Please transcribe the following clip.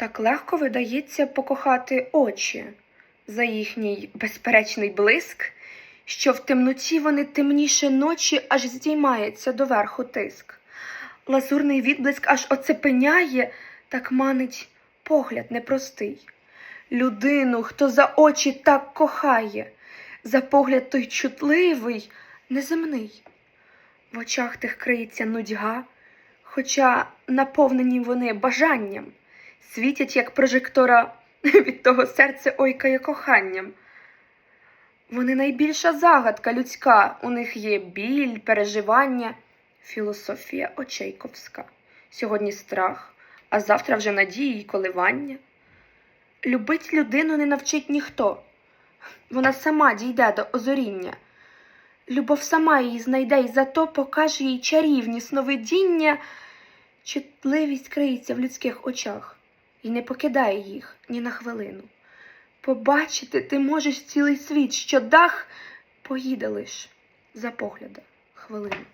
Так легко видається покохати очі за їхній безперечний блиск, що в темноті вони темніше ночі, аж здіймається доверху тиск. Лазурний відблиск аж оцепеняє, так манить погляд непростий. Людину, хто за очі так кохає, за погляд той чутливий, неземний. В очах тих криється нудьга, хоча наповнені вони бажанням, світять, як прожектора, від того серце ойкає коханням. Вони найбільша загадка людська, у них є біль, переживання, філософія очейковська. Сьогодні страх, а завтра вже надії й коливання. Любить людину не навчить ніхто, вона сама дійде до озоріння. Любов сама її знайде і зато покаже їй чарівні сновидіння. Чутливість криється в людських очах і не покидає їх ні на хвилину. Побачити ти можеш цілий світ, що дах поїде лиш за погляда хвилину.